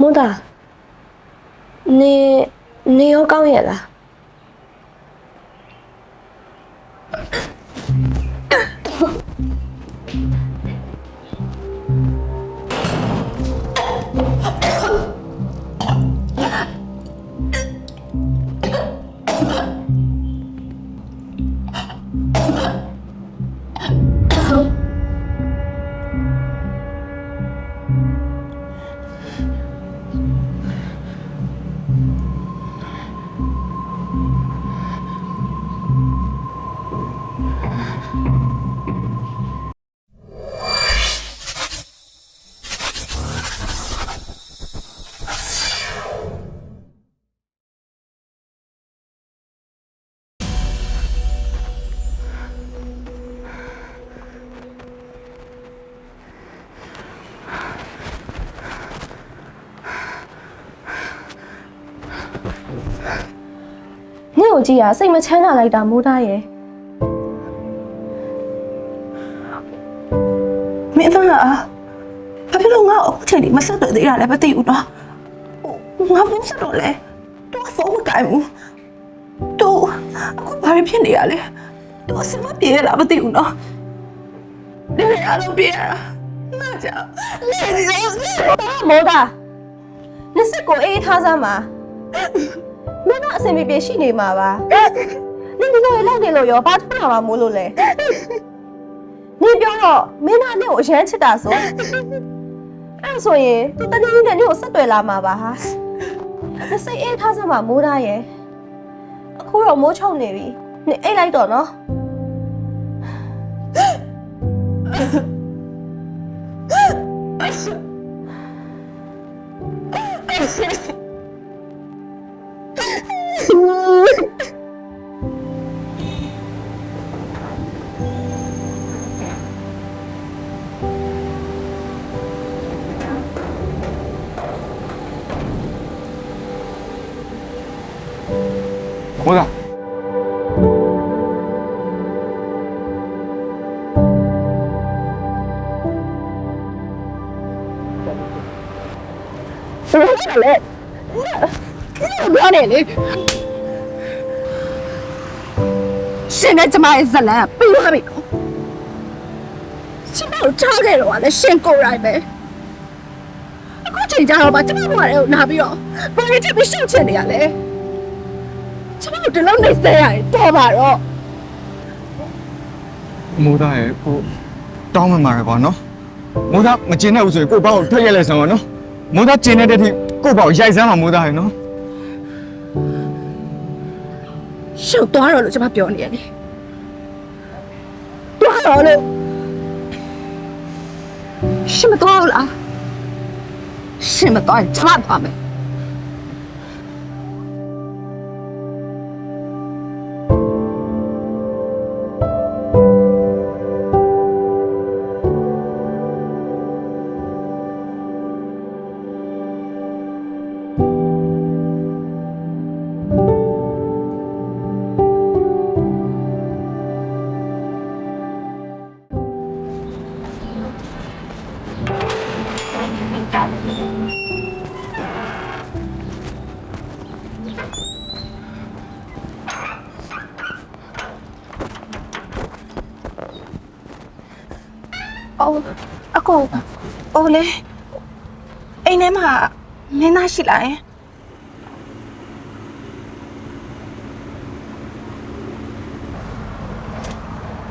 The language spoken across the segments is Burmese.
မိုးသားနေနေရောကောင်းရဲ့ ကိုကြည့်ရစိတ်မချမ်းသာလိုက်တာမိုးသားရဲ့မင်းသားဘာဖြစ်လို့ငါ့ကိုအခုချိန်ဒီမဆက်သွယ်သေးတာလည်းမသိဘူးနော်ဟိုငါဖုန်းဆက်တော့လဲတော့ဖုန်းမကိုင်ဘူးတော့အခုဘာဖြစ်နေရလဲတော့စမပြေရလားမသိဘူးနော်ဒီနေ့အလုံးပြေရတာငါကြောင့်လေဒီလိုမိုးသားနစ်စစ်ကိုအေးထားစမ်းပါ မင်းကအဆင်ပြေပြေရှိနေမှာပါနင်ဒီလိုလောက်နေလို့ရောဘာထွက်လာမှာမိုးလို့လဲနင်ပြောတော့မင်းသားနင့်ကိုအရန်ချစ်တာဆိုအဲ့ဒါဆိုရင်သူတနေ့နေ့နဲ့နင့်ကိုဆက်သွယ်လာမှာပါဟာနစ်စိတ်အေးထားစမ်းပါမိုးသားရဲ့အခုတော့မိုးချုံနေပြီနင်အိတ်လိုက်တော့နော် ဘယ်လိုလဲပြောနေလေရှင်နဲ့ကျမရဲ့ဇလန်ကပြီးသွားပြီနော်ကျမတို့ထားခဲ့တော့ကလည်းရှင်ကိုယ်တိုင်ပဲအခုချိန်ကြတော့မှကျမတို့ကလည်းနာပြီးတော့ဘာလို့ထပ်ပြီးရှုပ်ချင်နေရလဲကျမတို့ဒီလောက်နေစဲရတယ်တော်ပါတော့မိုးသားရဲ့ကိုတောင်းမှမှာရပါနော်မိုးသားမကျင်တဲ့ဘူးဆိုရင်ကိုပေါ့ကိုထွက်ရက်လိုက်စမ်းပါနော် မိုးသားကျင်တဲ့တိကိုပေါ့ရိုက်စမ်းပါမိုးသားရဲ့နော်ရှုပ်သွားတော့လို့ကျမပြောနေရတယ်သွားတော့လို့ရှင်မသွားဘူးလားရှင်မသွားရင်ကျမသွားမယ် လေအိမ်ထဲမှာမင်းသားရှိလားယင်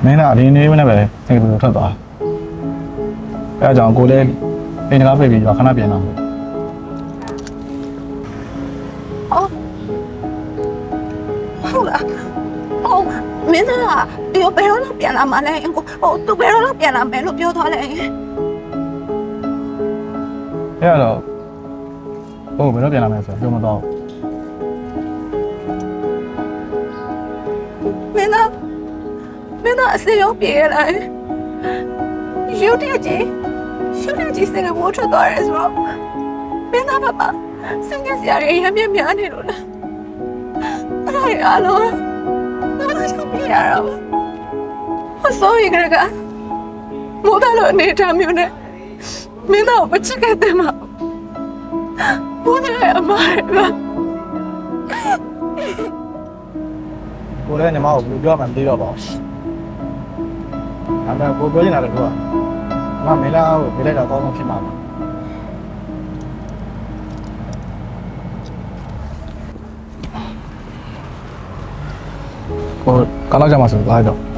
မင်းကအဒီနေ့မနေ့ပဲစင်ကာပူကိုထွက်သွားအဲအကြောင်းကိုလည်းအိမ်တကားပြေးပြီးတော့ခဏပြန်တော့ဟုတ်လားအော်မင်းသားကဒီဘယ်တော့လောက်ပြန်လာမှလဲအကိုဟိုသူဘယ်တော့လောက်ပြန်လာမယ်လို့ပြောသွားလဲ အဲတော့ဟိုဘယ်တော့ပြန်လာမလဲဆိုတော့ပြောမတော့မင်းသားမင်းသားအစေရောပြေးလာရုတ်တရက်ကြီးရုတ်တရက်ကြီးစင်ကမိုးထွက်သွားရဲဆိုတော့မင်းသားဘာမှစင်ကစရာတွေရမ်းမြများနေလို့လားအဲ့ဒါတွေအားလုံးငါတို့ချုပ်ပြရတာပါဟိုဆိုရင်ကကမိုးသားလို့အနေထားမျိုးနဲ့ မင်းသားကိုမချစ်ခဲ့တဲ့မှာအမားပါကိုလည်းညီမကိုဘယ်လိုပြောမှမသိတော့ပါဘူးဒါပေမဲ့ကိုပြောနေတာလည်းကိုကမမင်းလားကိုပြလိုက်တော့ကောင်းဆုံးဖြစ်မှာပါကိုကားလောက်ကြမှာဆိုသွားတော့မော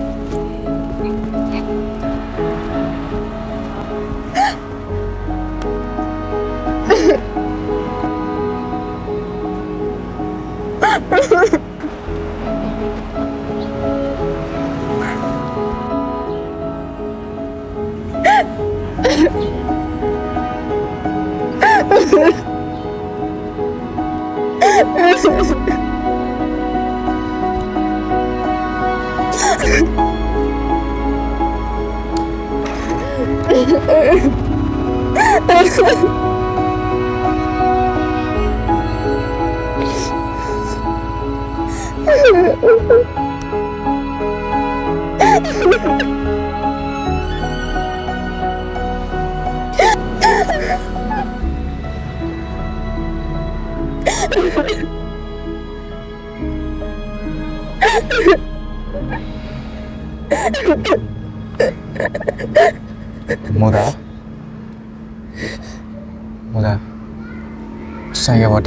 うん。うん。う。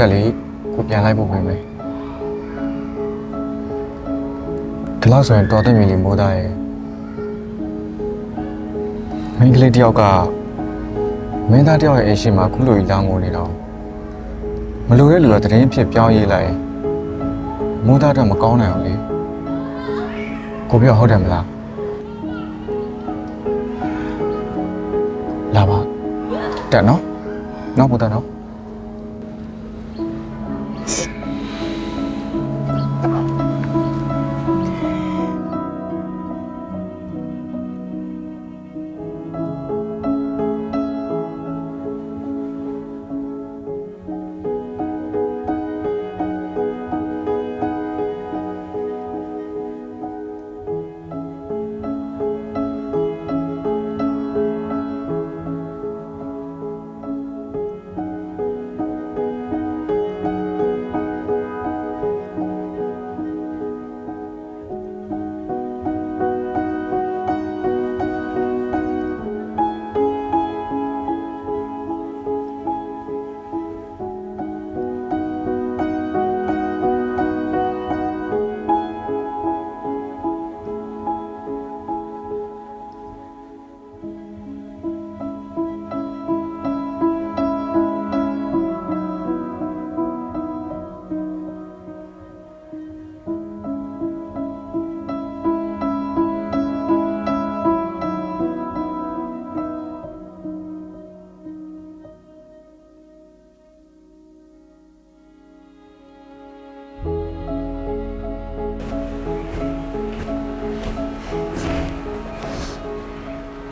တက်လေကိုပြန်လိုက်ဖို့ပဲမယ်ဒီလောက်ဆိုရင်တော်တဲ့မြေလေးမောတာရဲ့မင်းကလေးတယောက်ကမင်းသားတယောက်ရဲ့အိမ်ရှိမှာခုလိုကြီးလောင်းငိုနေတော့မလိုတဲ့လူကတရင်ဖြစ်ပြောင်းရေးလိုက်မောတာတော့မကောင်းနိုင်အောင်လေကိုပြောဟုတ်တယ်မလားလာပါတက်နော်နောက်ပို့တက်နော်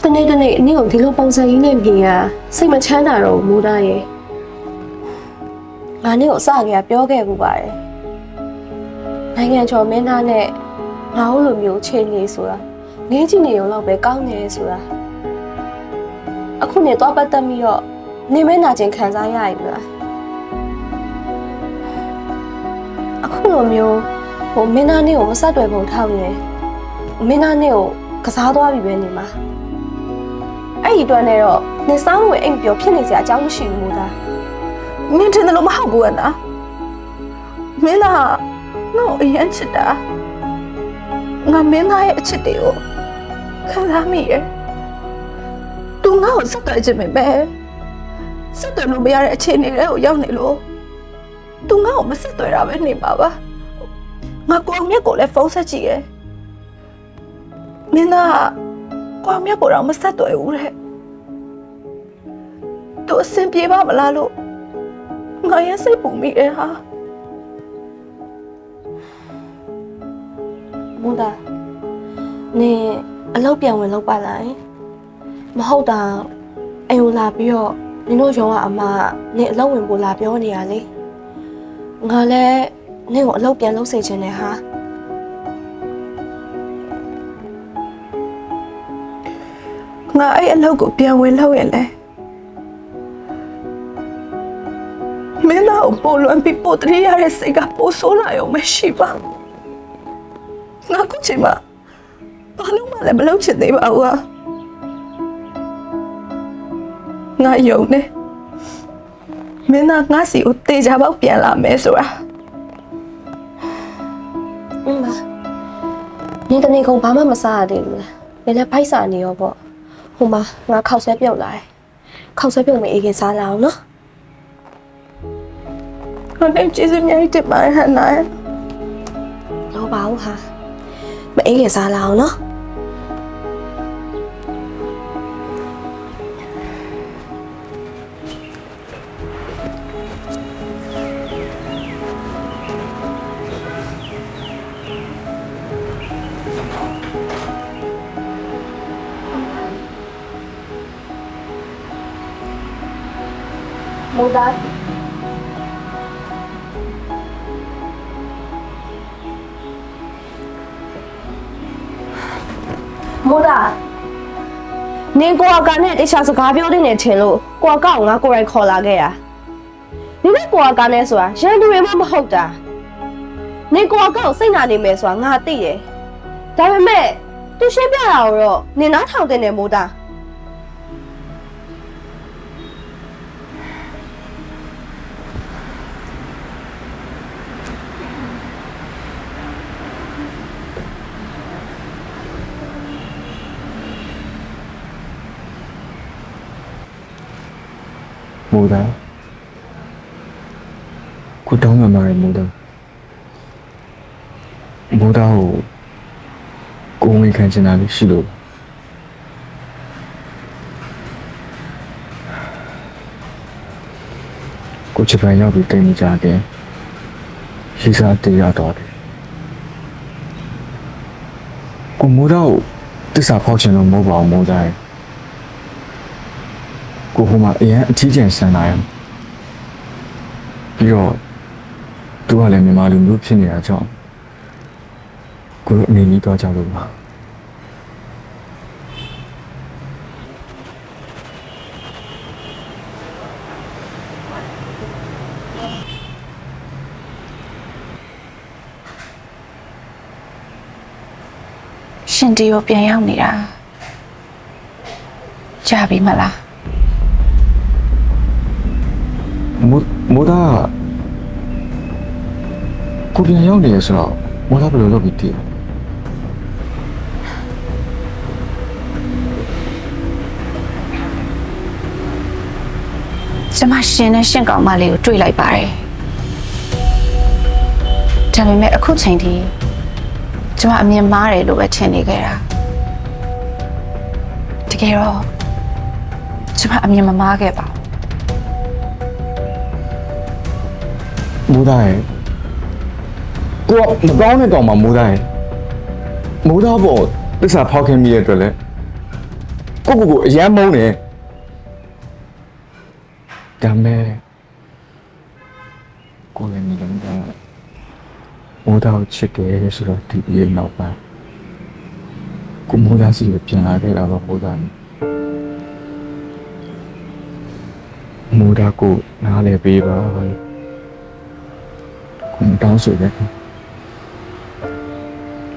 တနေ့တနေ့အနည်းကိုဒီလိုပုံစံကြီးနဲ့မြင်ရစိတ်မချမ်းသာတော့ဘူးမိုးသားရဲ့ငါနေ့ကိုအစကပြောခဲ့ပူပါတယ်နိုင်ငံကျော်မင်းသားနဲ့ငါတို့လိုမျိုးချိန်နေဆိုတာငင်းချင်နေရုံတော့ပဲကောင်းနေဆိုတာအခုနေတော့ပတ်သက်ပြီးတော့နေမဲနာကျင်ခံစားရရည်မလားအခုလိုမျိုးဟိုမင်းသားနေ့ကိုမဆက်တွေ့ပုံထောက်နေမင်းသားနေ့ကိုကစားသွားပြီပဲနေမှာ အဲ့ဒီအတွက်နဲ့တော့နေဆောင်ဝင်အိမ်ပြောဖြစ်နေစရာအကြောင်းမရှိဘူးမို့သားမင်းထင်တယ်လို့မဟုတ်ဘူးကနော်မင်းသားငါ့ကိုအရင်ချစ်တာငါမင်းသားရဲ့အချစ်တွေကိုခံစားမိရယ်သူငါ့ကိုစက်တယ်ချင်ပေမဲ့စက်တယ်လို့မရတဲ့အခြေအနေတွေကိုရောက်နေလို့သူငါ့ကိုမစက်တယ်တာပဲနေပါပါငါကိုအောင်မြတ်ကိုလည်းဖုန်းဆက်ကြည့်ရယ်မင်းသား ကကိုအောင်မြတ်ကိုတော့မဆက်တယ်ဘူးတဲ့သူအဆင်ပြေပါမလားလို့ငါရဲ့စိတ်ပူမိတယ်ဟာမို့သားနေအလုပ်ပြန်ဝင်လုပ်ပါလားမဟုတ်တာအိမ်ကိုလာပြီးတော့နင်တို့ရုံကအမနေအလုပ်ဝင်ဖို့လာပြောနေရလေငါလည်းနင့်ကိုအလုပ်ပြန်လုပ်စေချင်တယ်ဟာ ငါအဲ့အလုပ်ကိုပြန်ဝင်လုပ်ရင်လဲမင်းသားကိုပိုလွန်ပြီးပိုတရေရတဲ့စိတ်ကပိုဆိုးလာရုံမရှိပါငါခုချိန်မှာဘာလို့မှလည်းမလုပ်ချင်သေးပါဘူးဟာငါယုံနေမင်းသားငါစီကိုတေချာပေါက်ပြန်လာမယ်ဆိုတာအင်းပါနင်တနေကုန်ဘာမှမစားရသေးဘူးလားနင်လည်းဖိုက်စာနေရောပေါ့ ဟိုမှာငါခောက်ဆွဲပြုတ်လာတယ်ခောက်ဆွဲပြုတ်မအေးခင်စားလာအောင်နော်我连ကျေးဇူးအများကြီးတင်ပါတယ်ဟန်နာရဲ့လောပါဘူးဟာမအေးခင်စားလာအောင်နော် မိုးသားမိုးသားနင်ကိုအကနဲ့တခြားစကားပြောနေတယ်ထင်လို့ကိုအကောက်ငါကိုယ်တိုင်ခေါ်လာခဲ့တာနင်နဲ့ကိုအကနဲ့ဆိုတာရန်သူတွေမှမဟုတ်တာနင်ကိုအကောက်စိတ်နာနေမယ်ဆိုတာငါသိတယ်ဒါပေမဲ့သူရှင်းပြတာတော့နင်နားထောင်တဲ့နေမိုးသား မူတာကိုတောင်းမှမှာရမူတာမူတာကိုကိုဝင်ခံချင်တာလေးရှိလို့ကိုချစ်ပန်ရောက်ပြီးတိတ်နေကြတယ်ရှိစားတရားတော်တယ်ကိုမူတာကိုတစ္ဆာဖောက်ချင်လို့မဟုတ်ပါဘူးမူတာရဲ့ ကိုဟိုမှာအရင်အထီးကျန်ဆန်လာရပြီးတော့သူကလည်းမြန်မာလူမျိုးဖြစ်နေတာကြောင့်ကိုတို့အနေနဲ့တော့ကြောက်လို့ပါရှင်တီကိုပြန်ရောက်နေတာကြာပြီမလား မိုးမိုးသားကကိုပြန်ရောက်နေရဆိုတော့မိုးသားဘယ်လိုလုပ်ပြီးတည်ကျမရှင်နဲ့ရှင်ကောင်မလေးကိုတွေ့လိုက်ပါတယ်ဒါပေမဲ့အခုချိန်ထိကျမအမြင်မှားတယ်လို့ပဲထင်နေခဲ့တာတကယ်တော့ကျမအမြင်မမှားခဲ့ပါဘူး မိုးသားရဲ့ကိုကမကောင်းတဲ့ကောင်မှမိုးသားရဲ့မိုးသားပေါ်တစ္ဆာဖောက်ခင်မိရတဲ့အတွက်လဲကိုကိုကိုအယမ်းမုန်းတယ်ဒါမဲ့ကိုလည်းနေလုံးသားမိုးသားကိုချစ်တယ်ဆိုတော့ဒီပြေနောက်ပိုင်းကိုမိုးသားစီကိုပြန်လာခဲ့တာတော့မိုးသားနဲ့မိုးသားကိုနားလဲပေးပါလို့ကို တောင်းဆိုတယ်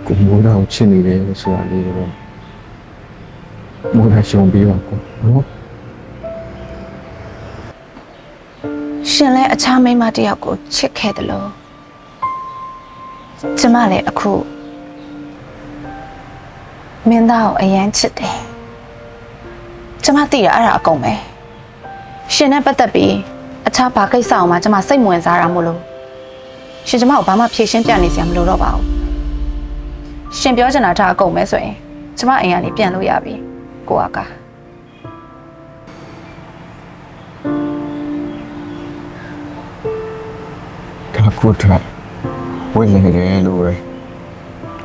ကိုမိုးတော့ချစ်နေတယ်ဆိုတာလေးတော့မိုးတော့ရှုံပြီးပါကိုနော်ရှင်လည်းအခြားမိန်းမတစ်ယောက်ကိုချစ်ခဲ့တယ်လို့ကျမလည်းအခုမင်းသားကိုအရန်ချစ်တယ်ကျမသိရအဲ့ဒါအကုန်ပဲရှင်နဲ့ပတ်သက်ပြီးအခြားဘာကိစ္စအောင်မှကျမစိတ်မဝင်စားတာမို့လို့ ရှင်ကျမကိုဘာမှဖြေရှင်းပြနေစရာမလိုတော့ပါဘူးရှင်ပြောချင်တာဒါအကုန်ပဲဆိုရင်ကျမအိမ်ကနေပြန်လို့ရပြီကိုကကားဒါကိုထဝိနေတယ်လို့ပဲ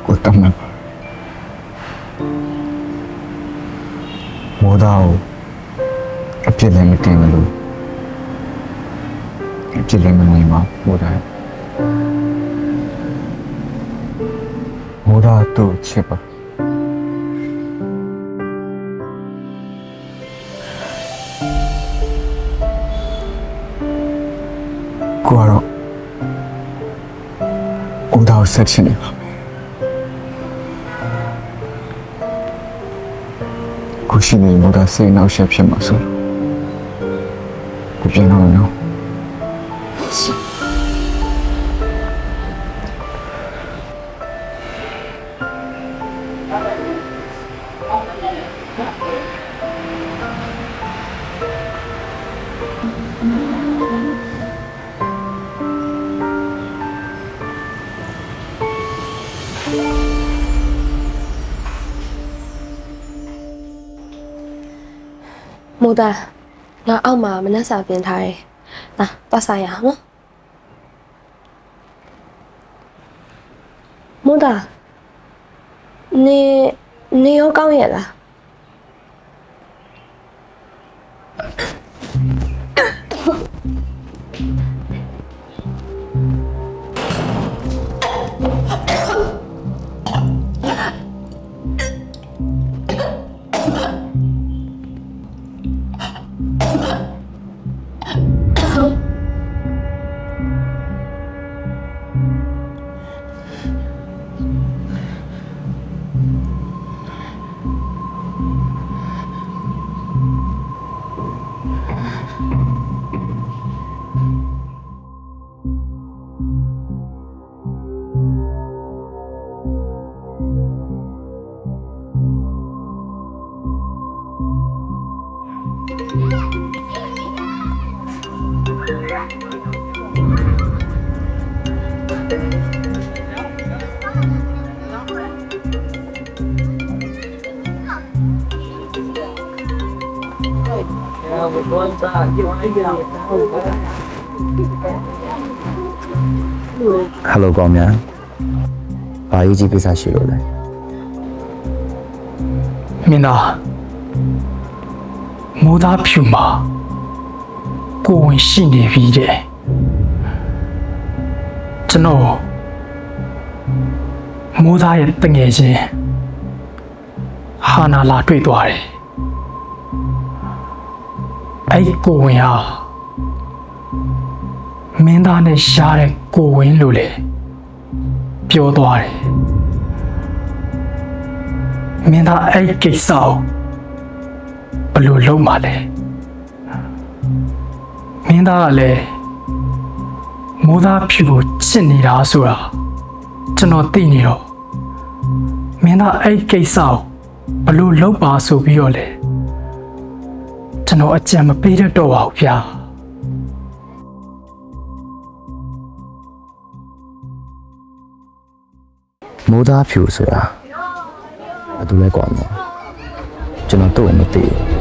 ကိုတမန်ပါမိုးတော့အပြစ်လည်းမတင်ဘူးလို့အပြစ်လည်းမနေပါမိုးတော့ မိုးတော့သူ့ချစ်ပါမကိုကတော့ဦးသားကိုဆက်ချင်နေပါမယ်ကိုရှိနေမို့ဒါစိတ်နောက်ဆက်ဖြစ်မှာဆိုလို့ကိုပြန်တော့မယ်နော် မိုးသားငါအောက်မှာမနှက်စာပြင်ထားတယ်။လာသွားစားရအောင်နော်။မိုးသားနေနေရောကောင်းရဲ့လား။ ဟယ်လိုကောင်များဘာရေးကြီးကိစ္စရှိလို့လဲမင်းသားမိုးသားဖြူမှာကိုဝင်ရှိနေပြီတဲ့ကျွန်တော်မိုးသားရဲ့တငယ်ချင်းဟာနာလာတွေ့သွားတယ် အဲ့ဒီကိုဝင်ဟာမင်းသားနဲ့ရှားတဲ့ကိုဝင်လို့လေပြောသွားတယ်မင်းသားအဲ့ဒီကိစ္စကိုဘယ်လိုလုပ်မှာလဲမင်းသားကလည်းမိုးသားဖြူကိုချစ်နေတာဆိုတာကျွန်တော်သိနေတော့မင်းသားအဲ့ဒီကိစ္စကိုဘယ်လိုလုပ်ပါဆိုပြီးတော့လဲ ကျွန်တော်အကြံမပေးတတ်တော့ပါဘူးဗျာမိုးသားဖြူဆိုတာဘာတူလဲကောင်များကျွန်တော်တို့မသိဘူး